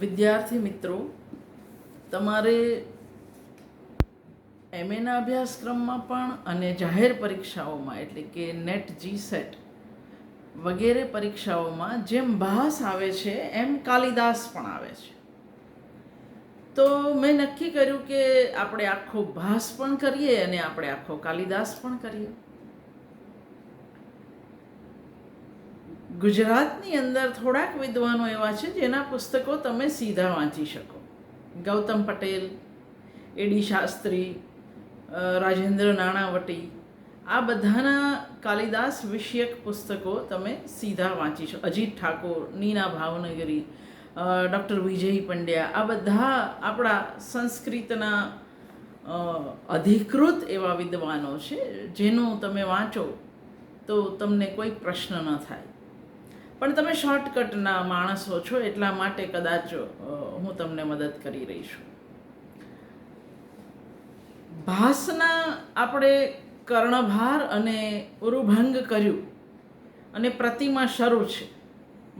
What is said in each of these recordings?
વિદ્યાર્થી મિત્રો, તમારે એમએના અભ્યાસક્રમમાં પણ અને જાહેર પરીક્ષાઓમાં, એટલે કે નેટ જી સેટ વગેરે પરીક્ષાઓમાં જેમ ભાસ આવે છે, એમ કાલિદાસ પણ આવે છે. તો મેં નક્કી કર્યું કે આપણે આખો ભાસ પણ કરીએ અને આપણે આખો કાલિદાસ પણ કરીએ. ગુજરાતની અંદર થોડાક વિદ્વાનો એવા છે જેના પુસ્તકો તમે સીધા વાંચી શકો. ગૌતમ પટેલ એડી શાસ્ત્રી રાજેન્દ્ર નાણાવટી, આ બધાના કાલિદાસ વિષયક પુસ્તકો તમે સીધા વાંચી શકો. અજીત ઠાકોર, નીના ભાવનગરી ડૉક્ટર વિજય પંડ્યા, આ બધા આપણા સંસ્કૃતના અધિકૃત એવા વિદ્વાનો છે જેનું તમે વાંચો તો તમને કોઈ પ્રશ્ન ન થાય. પણ તમે શોર્ટકટના માણસો છો એટલા માટે કદાચ હું તમને મદદ કરી રહી છું. ભાસના આપણે કર્ણભાર અને ઉરુભંગ કર્યું અને પ્રતિમા શરૂ છે,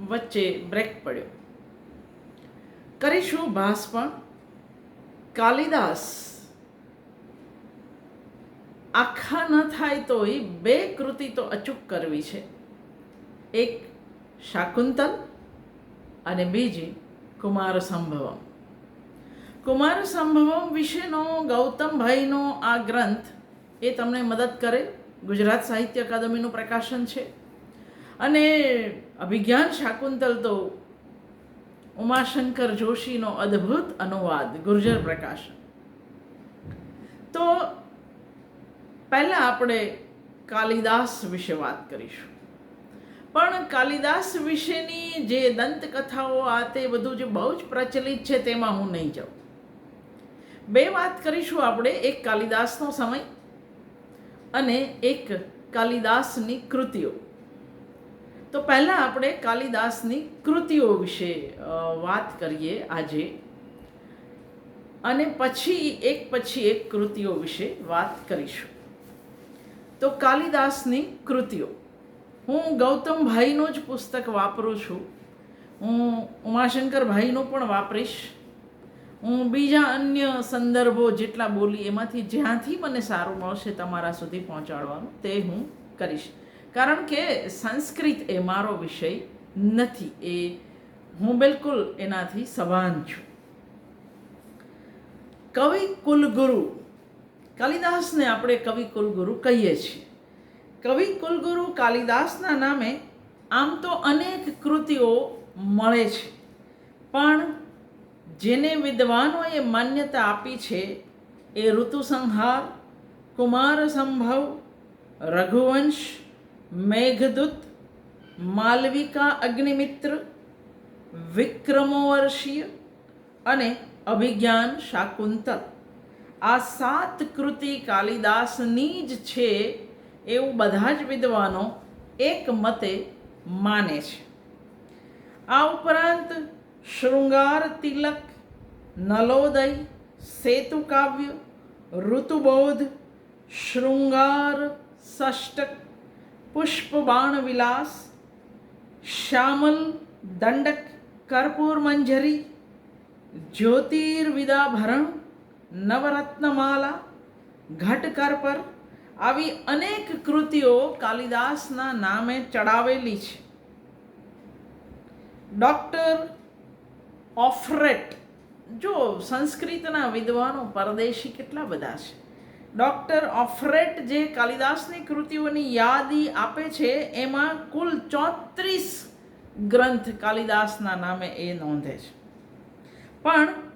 વચ્ચે બ્રેક પડ્યો. કરીશું ભાસ પણ. કાલિદાસ, આખા ન થાય તોય બે કૃતિ તો અચૂક કરવી છે. એક શાકુંતલ અને બીજી કુમાર સંભવમ કુમાર સંભવમ વિશેનો ગૌતમભાઈનો આ ગ્રંથ એ તમને મદદ કરે. ગુજરાત સાહિત્ય અકાદમીનું પ્રકાશન છે. અને અભિજ્ઞાન શાકુંતલ તો ઉમાશંકર જોશીનો અદ્ભુત અનુવાદ, ગુર્જર પ્રકાશન. તો પહેલાં આપણે કાલિદાસ વિશે વાત કરીશું. પણ કાલિદાસ વિશેની જે દંતકથાઓ આ તે બધું જે બહુ જ પ્રચલિત છે તેમાં હું નહીં જાઉં. બે વાત કરીશું આપણે, એક કાલિદાસનો સમય અને એક કાલિદાસની કૃતિઓ. તો પહેલાં આપણે કાલિદાસની કૃતિઓ વિશે વાત કરીએ આજે. અને પછી, એક પછી એક કૃતિઓ વિશે વાત કરીશું. તો કાલિદાસની કૃતિઓ. હું ગૌતમભાઈનું જ પુસ્તક વાપરું છું. હું ઉમાશંકરભાઈનું પણ વાપરીશ. હું બીજા અન્ય સંદર્ભો જેટલા બોલી એમાંથી જ્યાંથી મને સારું મળશે તમારા સુધી પહોંચાડવાનું તે હું કરીશ. કારણ કે સંસ્કૃત એ મારો વિષય નથી, એ હું બિલકુલ એનાથી સભાન છું. કવિ કુલગુરુ, કાલિદાસને આપણે કવિ કુલગુરુ કહીએ છીએ. કવિ કુલગુરુ કાલિદાસના નામે આમ તો અનેક કૃતિઓ મળે છે. પણ જેને વિદ્વાનોએ માન્યતા આપી છે એ ઋતુસંહાર કુમાર સંભવ રઘુવંશ, મેઘદૂત, માલવિકા અગ્નિમિત્ર, વિક્રમોવર્ષીય અને અભિજ્ઞાન શાકુંતલ. આ સાત કૃતિ કાલિદાસની જ છે એવું બધા જ વિદ્વાનો એક મતે માને છે. આ ઉપરાંત શૃંગાર તિલક, નલોદય, સેતુ કાવ્ય, ઋતુબોધ, શૃંગાર ષષ્ટક પુષ્પબાણ વિલાસ, શ્યામલ દંડક, કર્પૂર મંજરી, જ્યોતિર્વિદાભરણ, નવરત્નમાલા ઘટકર પર આવી અનેક કૃતિઓ કાલિદાસના નામે ચડાવેલી છે. ડૉક્ટર ઓફરેટ, જો સંસ્કૃતના વિદ્વાનો પરદેશી કેટલા બધા છે? ડૉક્ટર ઓફરેટ જે કાલિદાસની કૃતિઓની યાદી આપે છે, એમાં કુલ ચોત્રીસ ગ્રંથ કાલિદાસના નામે એ નોંધે છે. પણ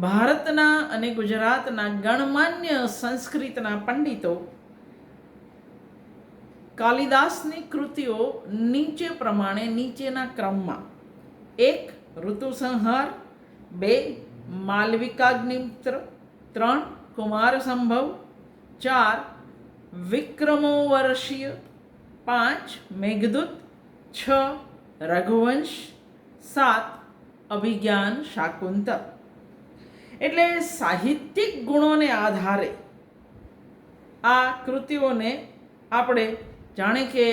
ભારતના અને ગુજરાતના ગણમાન્ય સંસ્કૃતના પંડિતો કાલિદાસની કૃતિઓ નીચે પ્રમાણે નીચેના ક્રમમાં. એક, ઋતુસંહાર. બે, માલવિકાગ્નિમિત્ર. ત્રણ કુમાર સંભવ ચાર, વિક્રમોવર્ષીય. પાંચ, મેઘદૂત. છ, રઘુવંશ. સાત, અભિજ્ઞાન શાકુંતલ. એટલે સાહિત્યિક ગુણોને આધારે આ કૃતિઓને આપણે જાણે કે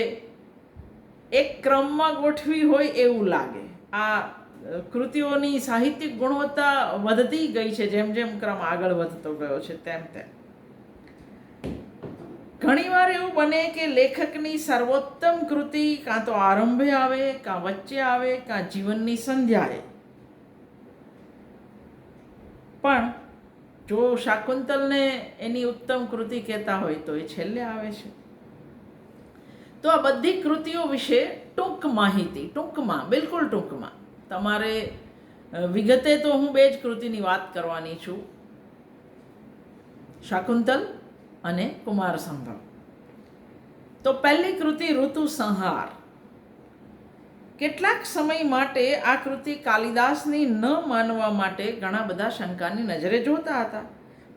એક ક્રમમાં ગોઠવી હોય એવું લાગે. આ કૃતિઓની સાહિત્યિક ગુણવત્તા વધતી ગઈ છે, જેમ જેમ ક્રમ આગળ વધતો ગયો છે, તેમ તેમ. ઘણીવાર એવું બને કે લેખકની સર્વોત્તમ કૃતિ કાં તો આરંભે આવે, કાં વચ્ચે આવે, કાં જીવનની સંધ્યાએ. પણ જો શાકુંતલને એની ઉત્તમ કૃતિ કહેતા હોય તો એ છેલ્લે આવે છે. તો આ બધી કૃતિઓ વિશે ટૂંક માહિતી, ટૂંકમાં, બિલકુલ ટૂંકમાં. તમારે વિગતે તો હું બે જ કૃતિની વાત કરવાની છું. શાકુંતલ અને કુમાર સંભવ તો પહેલી કૃતિ ઋતુ સંહાર કેટલાક સમય માટે આ કૃતિ કાલિદાસની ન માનવા માટે ઘણા બધા શંકાની નજરે જોતા હતા.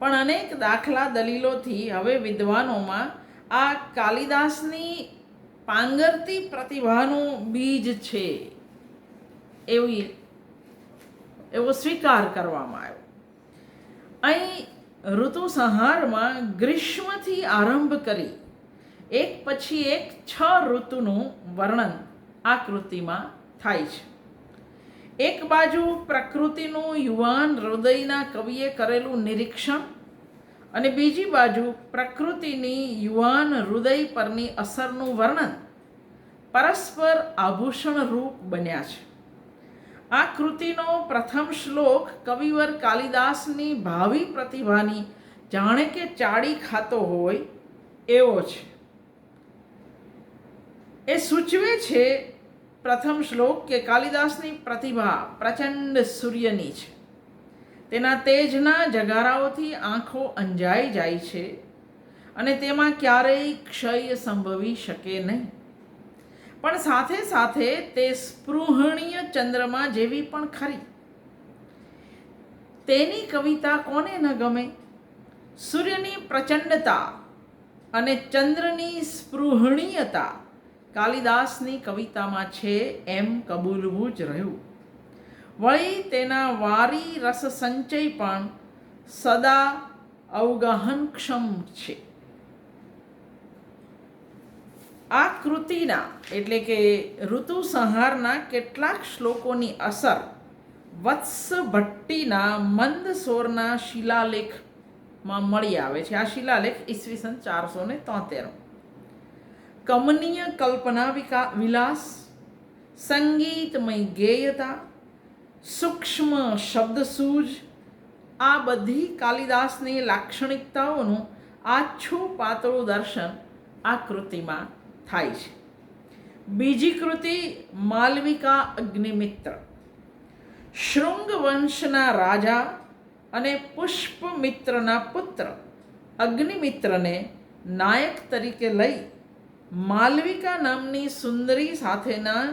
પણ અનેક દાખલા દલીલોથી હવે વિદ્વાનોમાં આ કાલિદાસની પાંગરતી પ્રતિભાનું બીજ છે એવી, એવો સ્વીકાર કરવામાં આવ્યો. અહીં ઋતુ સંહારમાં ગ્રીષ્મથી આરંભ કરી, એક પછી એક છ ઋતુનું વર્ણન આ કૃતિમાં થાય છે. એક બાજુ પ્રકૃતિનું યુવાન હૃદયના કવિએ કરેલું નિરીક્ષણ અને બીજી બાજુ પ્રકૃતિની યુવાન હૃદય પરની અસરનું વર્ણન પરસ્પર આભૂષણ રૂપ બન્યા છે. આ કૃતિનો પ્રથમ શ્લોક કવિવર કાલિદાસની ભાવિ પ્રતિભાની જાણે કે ચાડી ખાતો હોય એવો છે. એ સૂચવે છે પ્રથમ શ્લોક કે કાલિદાસની પ્રતિભા પ્રચંડ સૂર્યની છે. તેના તેજના જગારાઓથી આંખો અંજાઈ જાય છે અને તેમાં ક્યારેય ક્ષય સંભવી શકે નહીં. પણ સાથે સાથે તે સ્પૃહણીય ચંદ્રમા જેવી પણ ખરી. તેની કવિતા કોને ન ગમે? સૂર્યની પ્રચંડતા અને ચંદ્રની સ્પૃહણીયતા કાલિદાસની કવિતામાં છે, એમ કબૂલવું જ રહ્યું. વળી તેના વારી રસ સંચય પણ સદા અવગાહનક્ષમ છે. આ કૃતિના, એટલે કે ઋતુ સંહારના કેટલાક શ્લોકોની અસર વત્સ ભટ્ટીના મંદસોરના શિલાલેખમાં મળી આવે છે. આ શિલાલેખ ઈસવીસન ચારસો ને તોતેર કમનીય કલ્પના વિકા વિલાસ સંગીતમય ગેયતા સૂક્ષ્મ શબ્દસૂજ આ બધી કાલિદાસની લાક્ષણિકતાઓનું આછું પાતળું દર્શન આ કૃતિમાં થાય છે બીજી કૃતિ માલવિકા અગ્નિમિત્ર શૃંગ વંશના રાજા અને પુષ્પમિત્રના પુત્ર અગ્નિમિત્રને નાયક તરીકે લઈ માલવિકા નામની સુંદરી સાથેના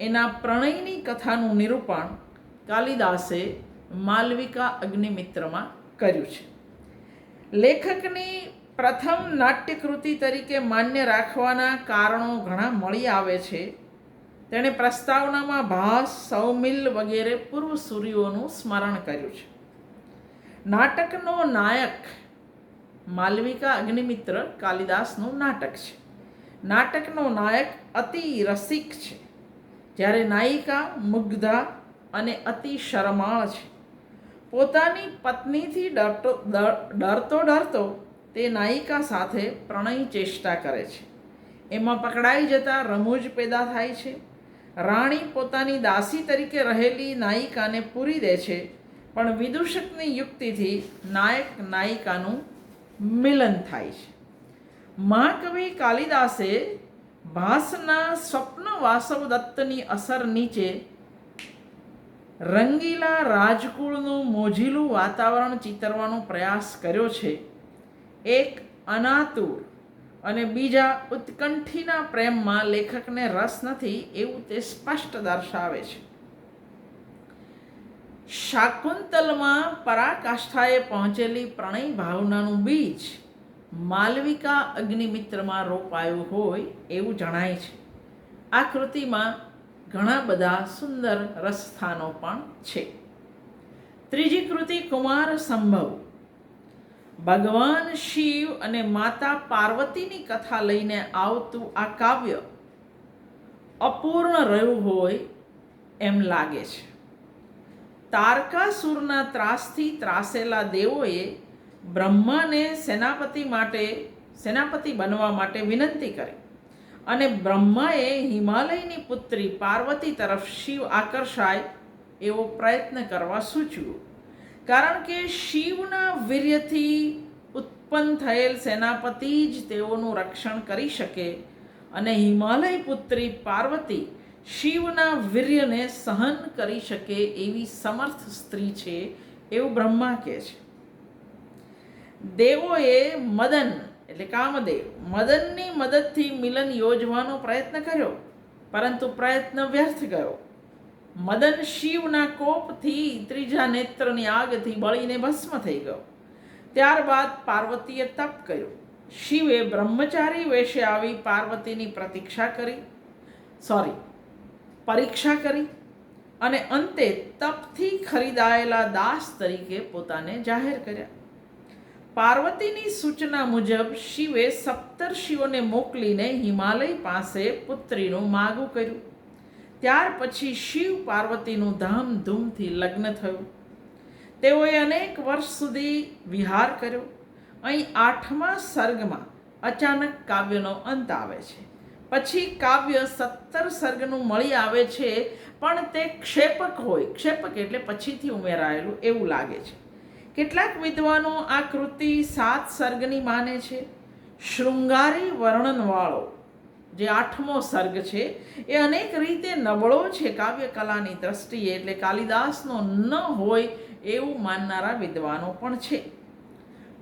એના પ્રણયની કથાનું નિરૂપણ કાલિદાસે માલવિકા અગ્નિમિત્રમાં કર્યું છે. લેખકની પ્રથમ નાટ્યકૃતિ તરીકે માન્ય રાખવાના કારણો ઘણા મળી આવે છે. તેણે પ્રસ્તાવનામાં ભાસ, સૌમિલ વગેરે પૂર્વ સૂર્યોનું સ્મરણ કર્યું છે. નાટકનો નાયક માલવિકા અગ્નિમિત્ર કાલિદાસનું નાટક છે. નાટકનો નાયક અતિ રસિક છે. જ્યારે નાયિકા, મુગ્ધા અને અતિ શરમાળ છે. પોતાની પત્નીથી ડરતો ડરતો ડરતો તે નાયિકા સાથે પ્રણય ચેષ્ટા કરે છે. એમાં પકડાઈ જતા રમૂજ પેદા થાય છે. રાણી પોતાની દાસી તરીકે રહેલી નાયિકાને પૂરી દે છે, પણ વિદૂષકની યુક્તિથી નાયક નાયિકાનું મિલન થાય છે. મહાકવિ કાલિદાસે ભાસના સ્વપ્ન વાસવ દત્તની અસર નીચે રંગીલા રાજકુળનું મોજીલું વાતાવરણ ચિતરવાનો પ્રયાસ કર્યો છે એક અનાતુર અને બીજા ઉત્કંઠીના પ્રેમમાં લેખકને રસ નથી એવું તે સ્પષ્ટ દર્શાવે છે શાકુંતલમાં પરાકાષ્ઠાએ પહોંચેલી પ્રણય ભાવનાનું બીજ માલવિકા અગ્નિમિત્રમાં રોપાયું હોય એવું જણાય છે. આ કૃતિમાં ઘણા બધા સુંદર રસસ્થાનો પણ છે. ત્રીજી કૃતિ કુમાર સંભવ. ભગવાન શિવ અને માતા પાર્વતીની કથા લઈને આવતું આ કાવ્ય અપૂર્ણ રહ્યું હોય એમ લાગે છે. તારકાસુરના ત્રાસથી ત્રાસેલા દેવોએ બ્રહ્માને સેનાપતિ માટે, સેનાપતિ બનવા માટે વિનંતી કરી. અને બ્રહ્માએ હિમાલયની પુત્રી પાર્વતી તરફ શિવ આકર્ષાય એવો પ્રયત્ન કરવા સૂચવ્યું કારણ કે શિવના વીર્યથી ઉત્પન્ન થયેલ સેનાપતિ જ તેઓનું રક્ષણ કરી શકે અને હિમાલય પુત્રી પાર્વતી શિવના વીર્યને સહન કરી શકે એવી સમર્થ સ્ત્રી છે એવું બ્રહ્મા કહે છે. દેવોએ મદન, એટલે કામદેવ, મદનની મદદથી મિલન યોજવાનો પ્રયત્ન કર્યો, પરંતુ પ્રયત્ન વ્યર્થ ગયો. મદન શિવના કોપથી ત્રીજા નેત્રની આગથી બળીને ભસ્મ થઈ ગયો. ત્યારબાદ પાર્વતીએ તપ કર્યું. શિવે બ્રહ્મચારી વેશે આવી પાર્વતીની પ્રતીક્ષા કરી, સોરી, પરીક્ષા કરી અને અંતે તપથી ખરીદાયેલા દાસ તરીકે પોતાને જાહેર કર્યા. પાર્વતીની સૂચના મુજબ શિવે સપ્તર્ષિઓને મોકલીને હિમાલય પાસે પુત્રીનું માગું કર્યું. ત્યાર પછી શિવ પાર્વતીનું ધામધૂમથી લગ્ન થયું. તેઓએ અનેક વર્ષ સુધી વિહાર કર્યો. અહીં આઠમા સર્ગમાં અચાનક કાવ્યનો અંત આવે છે. પછી કાવ્ય સત્તર સર્ગનું મળી આવે છે, પણ તે ક્ષેપક હોય. ક્ષેપક એટલે પછીથી ઉમેરાયેલું એવું લાગે છે. કેટલાક વિદ્વાનો આ કૃતિ સાત સર્ગની માને છે. શૃંગારી વર્ણનવાળો, જે આઠમો સર્ગ છે, એ અનેક રીતે નબળો છે કાવ્ય કલાની દ્રષ્ટિએ, એટલે કાલિદાસનો ન હોય એવું માનનારા વિદ્વાનો પણ છે.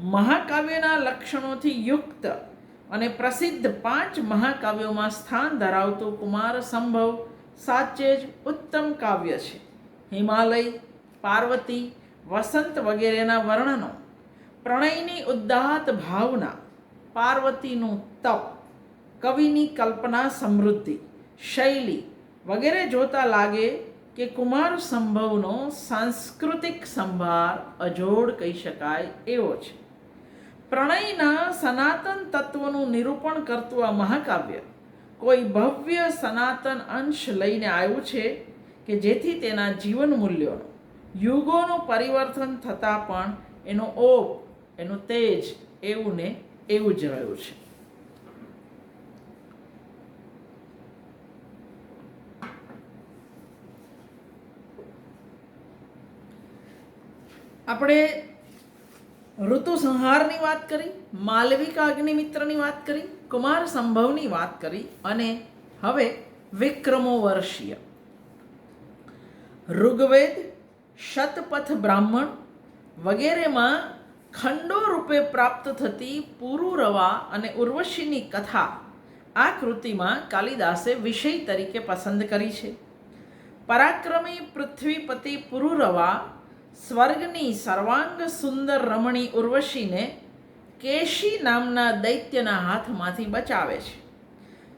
મહાકાવ્યના લક્ષણોથી યુક્ત અને પ્રસિદ્ધ પાંચ મહાકાવ્યોમાં સ્થાન ધરાવતું કુમાર સંભવ સાચે જ ઉત્તમ કાવ્ય છે. હિમાલય, પાર્વતી વસંત વગેરેના વર્ણનો, પ્રણયની ઉદ્દાત ભાવના, પાર્વતીનું તપ, કવિની કલ્પના સમૃદ્ધિ, શૈલી વગેરે જોતા લાગે કે કુમાર સંભવનો સાંસ્કૃતિક સંભાર અજોડ કહી શકાય એવો છે. પ્રણયના સનાતન તત્વનું નિરૂપણ કરતું આ મહાકાવ્ય કોઈ ભવ્ય સનાતન અંશ લઈને આવ્યું છે કે જેથી તેના જીવન મૂલ્યોનો યુગોનું પરિવર્તન થતાં પણ એનો ઓપ, એનું તેજ એવું ને એવું જ રહ્યું છે. આપણે ઋતુ સંહારની વાત કરી, માલવિકા અગ્નિમિત્રની વાત કરી, કુમાર સંભવની વાત કરી અને હવે વિક્રમો વર્ષીય ઋગ્વેદ શતપથ બ્રાહ્મણ વગેરેમાં ખંડો રૂપે પ્રાપ્ત થતી પુરુરવા અને ઉર્વશીની કથા આ કૃતિમાં કાલિદાસે વિષય તરીકે પસંદ કરી છે. પરાક્રમી પૃથ્વીપતિ પુરુરવા સ્વર્ગની સર્વાંગ સુંદર રમણી ઉર્વશીને કેશી નામના દૈત્યના હાથમાંથી બચાવે છે.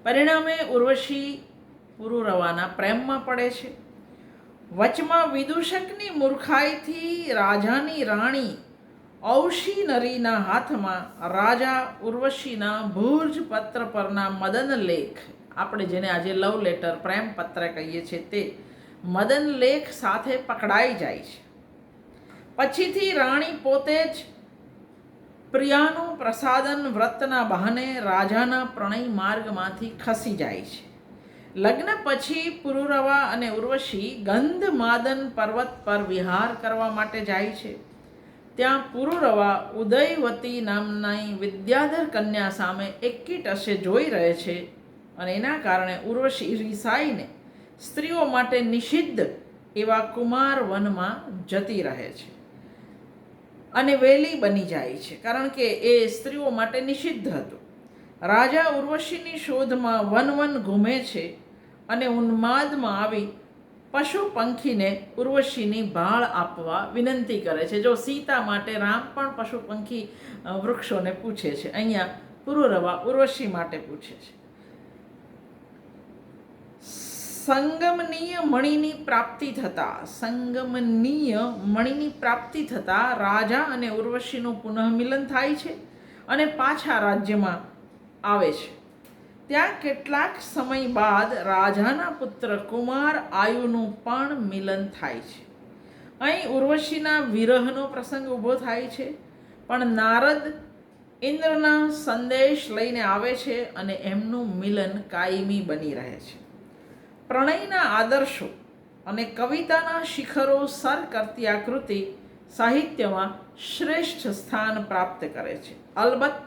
પરિણામે ઉર્વશી પુરુરવાના પ્રેમમાં પડે છે. વચમાં વિદૂષકની મૂર્ખાઈથી રાજાની રાણી ઔષી નરીના હાથમાં રાજા ઉર્વશીના ભુજ પત્ર પરના મદન લેખ. આપણે જેને આજે લવ લેટર પ્રેમ પત્ર કહીએ છીએ તે મદન લેખ સાથે પકડાઈ જાય છે. પછીથી રાણી પોતે જ પ્રિયાનું પ્રસાદન વ્રતના બહાને રાજાના પ્રણય માર્ગમાંથી ખસી જાય છે. લગ્ન પછી પુરુરવા અને ઉર્વશી ગંધમાદન પર્વત પર વિહાર કરવા માટે જાય છે. ત્યાં પુરુરવા ઉદયવતી નામની વિદ્યાધર કન્યા સામે એકી ટસે જોઈ રહે છે અને એના કારણે ઉર્વશી રિસાઈને સ્ત્રીઓ માટે નિષિદ્ધ એવા કુમાર વનમાં જતી રહે છે અને વેલી બની જાય છે, કારણ કે એ સ્ત્રીઓ માટે નિષિદ્ધ હતું. રાજા ઉર્વશીની શોધમાં વન વન ઘૂમે છે અને ઉન્માદમાં આવી પશુ પંખીને ઉર્વશીની ભાળ આપવા વિનંતી કરે છે. જો સીતા માટે રામ પણ પશુ પંખી વૃક્ષોને પૂછે છે. અહીંયા પુરુરવા ઉર્વશી માટે પૂછે છે. સંગમનીય મણીની પ્રાપ્તિ થતાં, સંગમનીય મણીની પ્રાપ્તિ થતાં રાજા અને ઉર્વશીનું પુનઃમિલન થાય છે અને પાછા રાજ્યમાં આવે છે. ત્યાં કેટલાક સમય બાદ રાજાના પુત્ર કુમાર આયુનું પણ મિલન થાય છે. અહીં ઉર્વશીના વિરહનો પ્રસંગ ઊભો થાય છે, પણ નારદ ઇન્દ્રના સંદેશ લઈને આવે છે અને એમનું મિલન કાયમી બની રહે છે. પ્રણયના આદર્શો અને કવિતાના શિખરો સર કરતી આ કૃતિ સાહિત્યમાં શ્રેષ્ઠ સ્થાન પ્રાપ્ત કરે છે. અલબત્ત,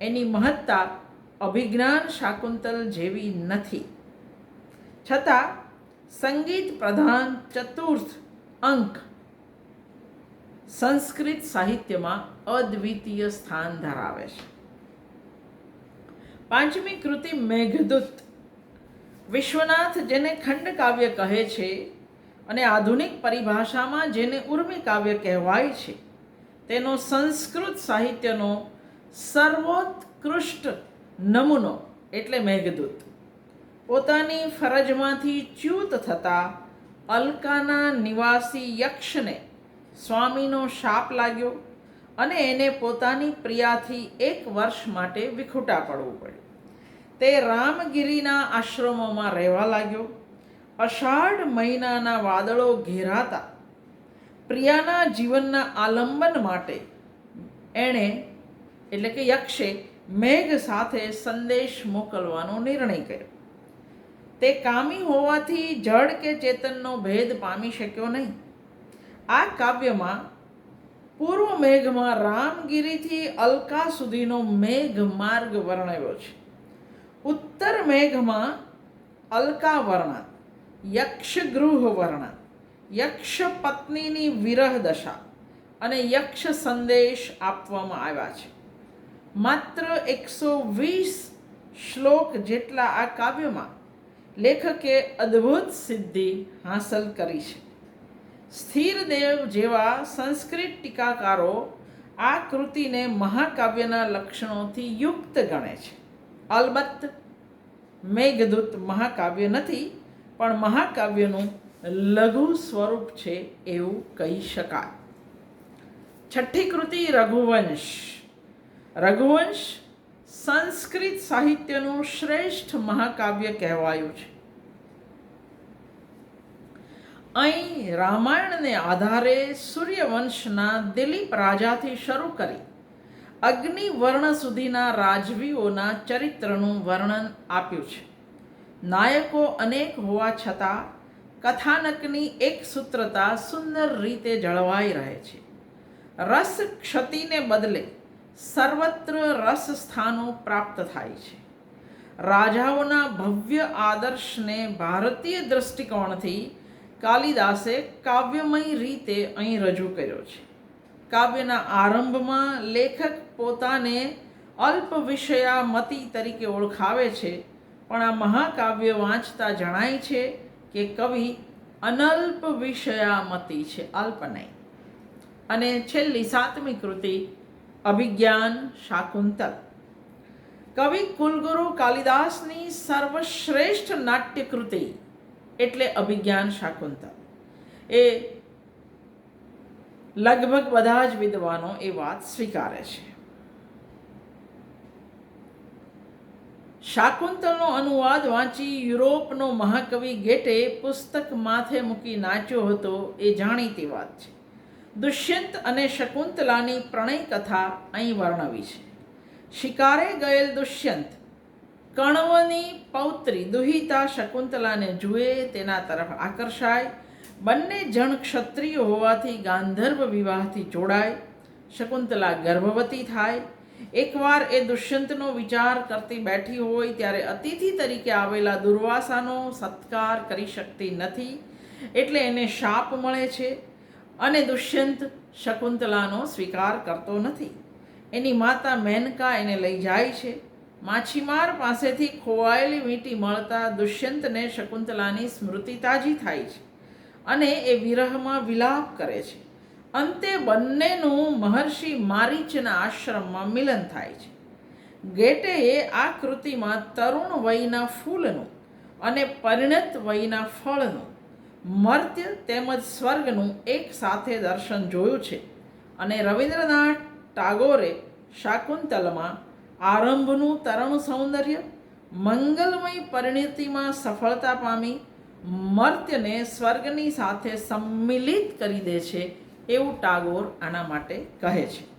એની મહત્તા અભિજ્ઞાન શાકુંતલ જેવી નથી. છતાં સંગીત પ્રધાન ચતુર્થ અંક સંસ્કૃત સાહિત્યમાં અદ્વિતીય સ્થાન ધરાવે છે. પાંચમી કૃતિ મેઘદૂત. વિશ્વનાથ જેને ખંડકાવ્ય કહે છે અને આધુનિક પરિભાષામાં જેને ઉર્મી કાવ્ય કહેવાય છે, તેનો સંસ્કૃત સાહિત્યનો સર્વોત્કૃષ્ટ નમૂનો એટલે મેઘદૂત. પોતાની ફરજમાંથી ચ્યુત થતા અલકાના નિવાસી યક્ષને સ્વામીનો શાપ લાગ્યો અને એને પોતાની પ્રિયાથી એક વર્ષ માટે વિખૂટા પડવું પડ્યું. તે રામગીરીના આશ્રમોમાં રહેવા લાગ્યો. અષાઢ મહિનાના વાદળો ઘેરાતા પ્રિયાના જીવનના આલંબન માટે એણે, એટલે કે યક્ષે મેઘ સાથે સંદેશ મોકલવાનો નિર્ણય કર્યો. તે કામી હોવાથી જડ કે ચેતનનો ભેદ પામી શક્યો નહીં. આ કાવ્યમાં પૂર્વ મેઘમાં રામગીરીથી અલકા સુધીનો મેઘ માર્ગ વર્ણવ્યો છે. ઉત્તર મેઘમાં અલકા વર્ણન યક્ષગૃહ વર્ણન, યક્ષ પત્નીની વિરહ દશા અને યક્ષ સંદેશ આપવામાં આવ્યા છે. માત્ર એકસો વીસ શ્લોક જેટલા આ કાવ્યમાં લેખકે અદ્ભુત સિદ્ધિ હાંસલ કરી છે. સ્થિરદેવ જેવા સંસ્કૃત ટીકાકારો આ કૃતિને મહાકાવ્યના લક્ષણોથી યુક્ત ગણે છે. અલબત્ત, મેઘદૂત મહાકાવ્ય નથી, પણ મહાકાવ્યનું લઘુ સ્વરૂપ છે એવું કહી શકાય. છઠ્ઠી કૃતિ રઘુવંશ. રઘુવંશ સંસ્કૃત સાહિત્યનું શ્રેષ્ઠ મહાકાવ્ય કહેવાયું છે. અહીં રામાયણને આધારે સૂર્યવંશના દિલીપ રાજાથી શરૂ કરી અગ્નિવર્ણ સુધીના રાજવીઓના ચરિત્રનું વર્ણન આપ્યું છે. નાયકો અનેક હોવા છતાં કથાનકની એક સૂત્રતા સુંદર રીતે જળવાઈ રહે છે. રસ ક્ષતિને બદલે સર્વત્ર રસ સ્થાનો પ્રાપ્ત થાય છે. રાજાઓના ભવ્ય આદર્શને ભારતીય દ્રષ્ટિકોણથી કાલિદાસે કાવ્યમય રીતે અહીં રજૂ કર્યો છે. કાવ્યના આરંભમાં લેખક પોતાને અલ્પ વિષયામતી તરીકે ઓળખાવે છે, પણ આ મહાકાવ્ય વાંચતા જણાય છે કે કવિ અનલ્પ વિષયામતી છે, અલ્પ નહીં. અને છેલ્લી સાતમી કૃતિ અભિજ્ઞાન શાકુંતલ. કવિ કુલગુરુ કાલિદાસની સર્વશ્રેષ્ઠ નાટ્યકૃતિ એટલે અભિજ્ઞાન શાકુંતલ. એ લગભગ બધા જ વિદ્વાનો એ વાત સ્વીકારે છે. શાકુંતલનો અનુવાદ વાંચી યુરોપનો મહાકવિ ગેટે પુસ્તક માથે મૂકી નાચ્યો હતો એ જાણીતી વાત છે. દુષ્યંત અને શકુંતલાની પ્રણય કથા અહીં વર્ણવી છે. શિકારે ગયેલ દુષ્યંત કણવની પૌત્રી દુહિતા શકુંતલાને જુએ, તેના તરફ આકર્ષાય, બંને જણ ક્ષત્રિય હોવાથી ગાંધર્વ વિવાહથી જોડાય, શકુંતલા ગર્ભવતી થાય. એકવાર એ દુષ્યંતનો વિચાર કરતી બેઠી હોય ત્યારે અતિથિ તરીકે આવેલા દુર્વાસાનો સત્કાર કરી શકતી નથી, એટલે એને શાપ મળે છે. અને દુષ્યંત શકુંતલાનો સ્વીકાર કરતો નથી. એની માતા મેનકા એને લઈ જાય છે. માછીમાર પાસેથી ખોવાયેલી વીંટી મળતા દુષ્યંતને શકુંતલાની સ્મૃતિ તાજી થાય છે અને એ વિરહમાં વિલાપ કરે છે. અંતે બંનેનું મહર્ષિ મારીચના આશ્રમમાં મિલન થાય છે. ગેટેએ આ કૃતિમાં તરુણ વયના ફૂલનું અને પરિણત વયના ફળનું મર્ત્ય તેમજ સ્વર્ગનું એક સાથે દર્શન જોયું છે. અને રવિન્દ્રનાથ ટાગોરે શાકુંતલમાં આરંભનું તરણ સૌંદર્ય, મંગલમય પરિણતિમાં સફળતા પામી, મર્ત્યને સ્વર્ગની સાથે સંમિલિત કરી દે છે એવું ટાગોર આના માટે કહે છે.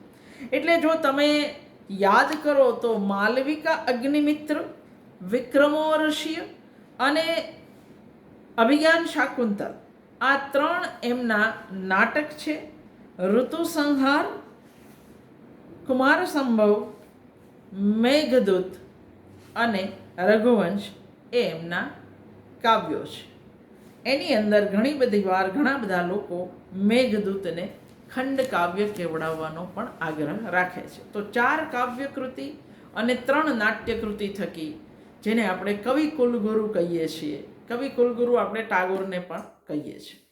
એટલે જો તમે યાદ કરો તો માલવિકા અગ્નિમિત્ર વિક્રમોર્ષિય અને અભિજ્ઞાન શાકુંતલ. આ ત્રણ એમના નાટક છે. ઋતુસંહાર કુમાર સંભવ મેઘદૂત અને રઘુવંશ એ એમના કાવ્યો છે. એની અંદર ઘણી બધી વાર ઘણા બધા લોકો મેઘદૂતને ખંડ કાવ્ય કેવડાવવાનો પણ આગ્રહ રાખે છે. તો ચાર કાવ્ય કૃતિ અને ત્રણ નાટ્યકૃતિ થકી, જેને આપણે કવિ કુલગુરુ કહીએ છીએ કવિ કુલગુરુ આપણે ટાગોરને પણ કહીએ છીએ.